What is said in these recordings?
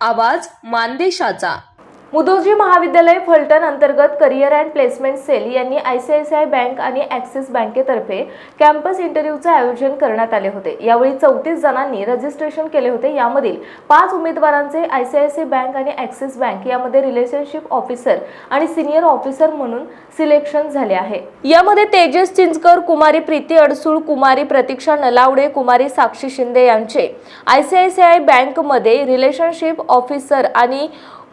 आवाज मानदेशाचा. मुदोजी महाविद्यालय फलटण अंतर्गत करिअर अँड प्लेसमेंट सेल यांनी I C I C I bank आणि ॲक्सिस बँकेतर्फे कॅम्पस इंटरव्ह्यूचं आयोजन करण्यात आले होते. यावेळी चौतीस जणांनी रजिस्ट्रेशन केले होते. यामधील पाच उमेदवारांचे I C I C bank आणि ॲक्सिस बँक यामध्ये रिलेशनशिप ऑफिसर आणि सिनियर ऑफिसर म्हणून सिलेक्शन झाले आहे. यामध्ये तेजस चिंचकर कुमारी प्रीती अडसूळ कुमारी प्रतीक्षा नलावडे कुमारी साक्षी शिंदे यांचे I C I C I बँकमध्ये रिलेशनशिप ऑफिसर आणि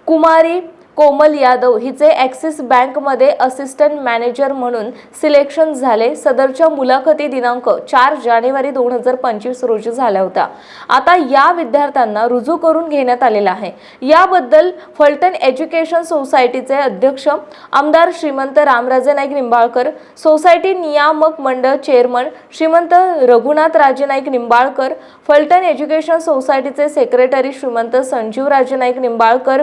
कुमारी कोमल यादव हिचे ॲक्सिस बँकमध्ये असिस्टंट मॅनेजर म्हणून सिलेक्शन झाले. सदरच्या मुलाखती दिनांक चार जानेवारी दोन हजार पंचवीस रोजी झाल्या होत्या. आता या विद्यार्थ्यांना रुजू करून घेण्यात आलेला आहे. याबद्दल फलटण एज्युकेशन सोसायटीचे अध्यक्ष आमदार श्रीमंत रामराजे नाईक निंबाळकर सोसायटी नियामक मंडळ चेअरमन श्रीमंत रघुनाथ राजे नाईक निंबाळकर फलटण एज्युकेशन सोसायटीचे सेक्रेटरी श्रीमंत संजीव राजे नाईक निंबाळकर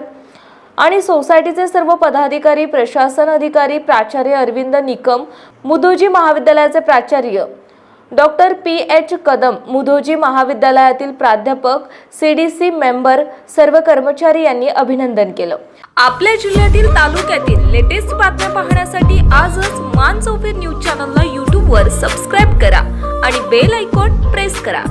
आणि सोसायटीचे सर्व पदाधिकारी प्रशासन अधिकारी प्राचार्य अरविंद निकम मुदोजी महाविद्यालयाचे प्राचार्य doctor P. H. Kadam Mudhoji महाविद्यालयातील प्राध्यापक सी डी सी मेंबर सर्व कर्मचारी यांनी अभिनंदन केलं. आपल्या जिल्ह्यातील तालुक्यातील लेटेस्ट बातम्या पाहण्यासाठी आजच मान चौफेर न्यूज चॅनलला यूट्यूबवर सबस्क्राईब करा आणि बेल आयकॉन प्रेस करा.